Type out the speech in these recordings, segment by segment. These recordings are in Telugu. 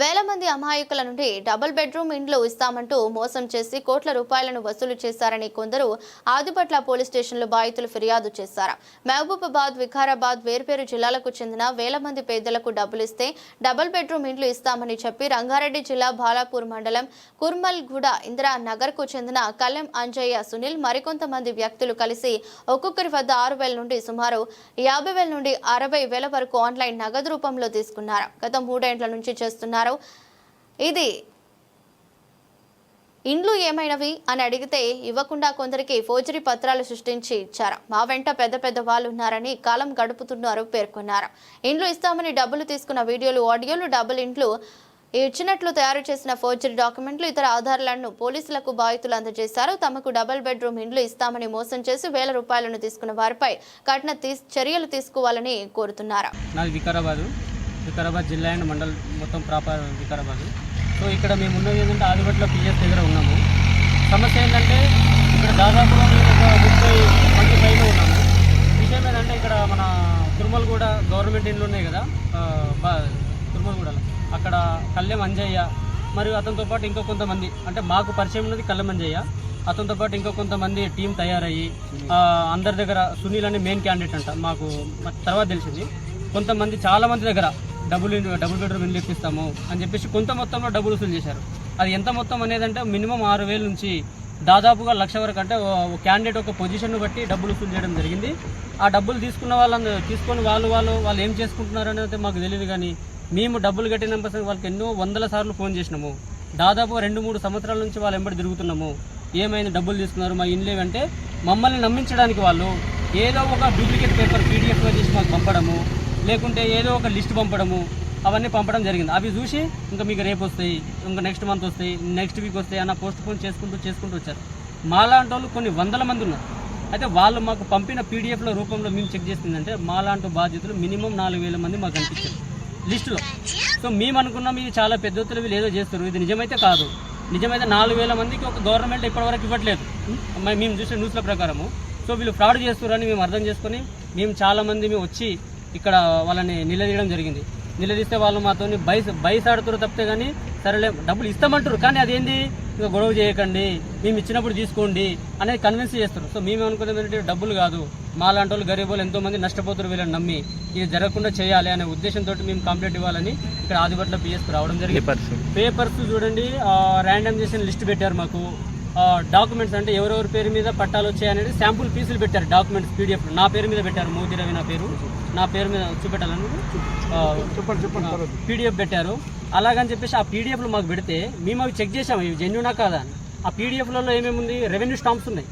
వేల మంది అమాయకుల నుండి డబుల్ బెడ్రూమ్ ఇండ్లు ఇస్తామంటూ మోసం చేసి కోట్ల రూపాయలను వసూలు చేశారని కొందరు ఆదిపట్ల పోలీస్ స్టేషన్లో బాధితులు ఫిర్యాదు చేశారు. మహబూబాబాద్ వికారాబాద్ వేర్వేరు జిల్లాలకు చెందిన వేల మంది పేదలకు డబ్బులు ఇస్తే డబుల్ బెడ్రూమ్ ఇండ్లు ఇస్తామని చెప్పి రంగారెడ్డి జిల్లా బాలాపూర్ మండలం కుర్మల్గూడ ఇందిరా నగర్కు చెందిన కల్లెం అంజయ్య సునీల్ మరికొంతమంది వ్యక్తులు కలిసి ఒక్కొక్కరి వద్ద ఆరు వేల నుండి సుమారు యాభై వేల నుండి అరవై వేల వరకు ఆన్లైన్ నగదు రూపంలో తీసుకున్నారు. గత మూడేండ్ల నుంచి చేస్తున్నారు ఇది ఇండ్లు ఏమైనవి అని అడిగితే ఇవ్వకుండా కొందరికి ఫోర్జరీ పత్రాలు సృష్టించి ఇచ్చారు. మా వెంట పెద్ద పెద్ద వాళ్ళు ఉన్నారని కాలం గడుపుతున్నారు పేర్కొన్నారు. ఇండ్లు ఇస్తామని డబ్బులు తీసుకున్న వీడియోలు ఆడియోలు డబుల్ ఇండ్లు ఇచ్చినట్లు తయారు చేసిన ఫోర్జరీ డాక్యుమెంట్లు ఇతర ఆధారాలను పోలీసులకు బాధితులు అందజేశారు. తమకు డబుల్ బెడ్రూమ్ ఇండ్లు ఇస్తామని మోసం చేసి వేల రూపాయలను తీసుకున్న వారిపై కఠిన చర్యలు తీసుకోవాలని కోరుతున్నారు. వికారాబాదు. వికారాబాద్ జిల్లా అండ్ మండల్ మొత్తం ప్రాపర్ వికారాబాద్. సో ఇక్కడ మేము ఉన్నది ఏంటంటే ఆదిపట్ల పిఎస్ దగ్గర ఉన్నాము. సమస్య ఏంటంటే ఇక్కడ దాదాపుగా మేము ఒక ముప్పై మంది పైన ఉన్నాము. విషయం ఏంటంటే ఇక్కడ మన తిరుమలగూడ గవర్నమెంట్ ఇండ్లు ఉన్నాయి కదా బా తిరుమలగూడలో. అక్కడ కళ్యాణ్ అంజయ్య మరియు అతనితో పాటు ఇంకో కొంతమంది అంటే మాకు పరిచయం ఉన్నది కళ్యాణ్ అంజయ్య అతనితో పాటు ఇంకో కొంతమంది టీం తయారయ్యి అందరి దగ్గర సునీల్ అనే మెయిన్ క్యాండిడేట్ అంట. మాకు తర్వాత తెలిసింది. కొంతమంది చాలామంది దగ్గర డబుల్ డబుల్ బెడ్రూమ్ ఇల్లు ఇప్పిస్తాము అని చెప్పేసి కొంత మొత్తంలో డబ్బులు వసూలు చేశారు. అది ఎంత మొత్తం అనేది అంటే మినిమం ఆరు వేల నుంచి దాదాపుగా లక్ష వరకు అంటే క్యాండిడేట్ ఒక పొజిషన్ను బట్టి డబ్బులు వసూలు చేయడం జరిగింది. ఆ డబ్బులు తీసుకున్న వాళ్ళని తీసుకొని వాళ్ళు వాళ్ళు వాళ్ళు ఏం చేసుకుంటున్నారు అనేది మాకు తెలియదు కానీ మేము డబ్బులు కట్టిన వాళ్ళకి ఎన్నో వందల సార్లు ఫోన్ చేసినాము. దాదాపు రెండు మూడు సంవత్సరాల నుంచి వాళ్ళు ఎంబడి తిరుగుతున్నాము. ఏమైంది డబ్బులు తీసుకున్నారు మా ఇండ్లు అంటే మమ్మల్ని నమ్మించడానికి వాళ్ళు ఏదో ఒక డూప్లికేట్ పేపర్ పీడిఎఫ్గా చేసి మాకు పంపడము. లేకుంటే ఏదో ఒక లిస్ట్ పంపడము అవన్నీ పంపడం జరిగింది. అవి చూసి ఇంకా మీకు రేపు వస్తాయి ఇంకా నెక్స్ట్ మంత్ వస్తాయి నెక్స్ట్ వీక్ వస్తాయి అన్న పోస్ట్ పోన్ చేసుకుంటూ చేసుకుంటూ వచ్చారు. మాలాంటి వాళ్ళు కొన్ని వందల మంది ఉన్నారు. అయితే వాళ్ళు మాకు పంపిన పీడిఎఫ్ల రూపంలో మేము చెక్ చేసిందంటే మాలాంటి బాధ్యతలు మినిమం నాలుగు వేల మంది మాకు కనిపించారు. లిస్టులో సో మేము అనుకున్నాం ఇది చాలా పెద్ద ఎత్తున వీళ్ళు ఏదో చేస్తారు. ఇది నిజమైతే కాదు. నిజమైతే నాలుగు వేల మందికి ఒక గవర్నమెంట్ ఇప్పటివరకు ఇవ్వట్లేదు. మేము చూసిన న్యూస్ల ప్రకారము. సో వీళ్ళు ఫ్రాడ్ చేస్తున్నారని మేము అర్థం చేసుకొని మేము చాలా మంది మేము వచ్చి ఇక్కడ వాళ్ళని నిలదీయడం జరిగింది. నిలదీస్తే వాళ్ళు మాతో బైస్ బైస్ ఆడుతారు తప్పితే కానీ సరేలే డబ్బులు ఇస్తామంటారు కానీ అదేంది? ఇక గొడవ చేయకండి మేము ఇచ్చినప్పుడు తీసుకోండి అనేది కన్విన్స్ చేస్తారు సో మేము అనుకునేది ఏంటంటే డబ్బులు కాదు. మాలాంటి వాళ్ళు గరీబ్ వాళ్ళు ఎంతో మంది నష్టపోతారు వీళ్ళని నమ్మి. ఇది జరగకుండా చేయాలి అనే ఉద్దేశంతో మేము కంప్లైంట్ ఇవ్వాలని ఇక్కడ ఆదిపట్ల పిఎస్కి రావడం జరిగింది. పేపర్స్ చూడండి ర్యాండమ్ చేసిన లిస్ట్ పెట్టారు మాకు. డాక్యుమెంట్స్ అంటే ఎవరెవరి పేరు మీద పట్టాలు వచ్చాయనేది శాంపుల్ పీసులు పెట్టారు డాక్యుమెంట్స్ పీడిఎఫ్ నా పేరు మీద పెట్టారు మోదీ రవి నా పేరు. నా పేరు మీద చూపెట్టాలని పీడిఎఫ్ పెట్టారు. అలాగని చెప్పేసి ఆ పీడిఎఫ్లు మాకు పెడితే మేము అవి చెక్ చేసాము ఇవి జెన్యునా కాదా అని. ఆ పీడిఎఫ్లలో ఏమేమి ఉంది? రెవెన్యూ స్టాంప్స్ ఉన్నాయి.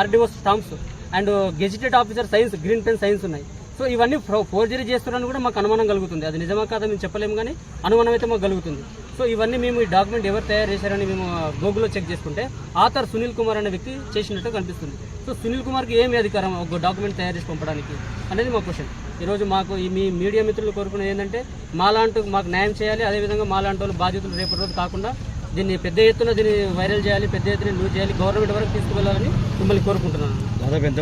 RDO stamps and gazetted officer signs green pen signs ఉన్నాయి. సో ఇవన్నీ ఫోర్జరీ చేస్తున్నారని కూడా మాకు అనుమానం కలుగుతుంది. అది నిజమా కాదా మేము చెప్పలేము కానీ అనుమానం అయితే మాకు కలుగుతుంది. సో ఇవన్నీ మేము ఈ డాక్యుమెంట్ ఎవరు తయారు చేశారని మేము గూగుల్లో చెక్ చేసుకుంటే ఆథర్ సునీల్ కుమార్ అనే వ్యక్తి చేసినట్టు కనిపిస్తుంది. సో సునీల్ కుమార్కి ఏమి అధికారం ఒక డాక్యుమెంట్ తయారు చేసి పంపడానికి అనేది మా క్వశ్చన్. ఈరోజు మాకు ఈ మీ మీడియా మిత్రులు కోరుకునేది ఏంటంటే మాలాంటి మాకు న్యాయం చేయాలి అదేవిధంగా మాలాంటి వాళ్ళు బాధ్యతలు రేపటి రోజు కాకుండా దీన్ని పెద్ద ఎత్తున దీన్ని వైరల్ చేయాలి పెద్ద ఎత్తున న్యూస్ చేయాలి గవర్నమెంట్ వరకు తీసుకువెళ్ళాలని మిమ్మల్ని కోరుకుంటున్నాను.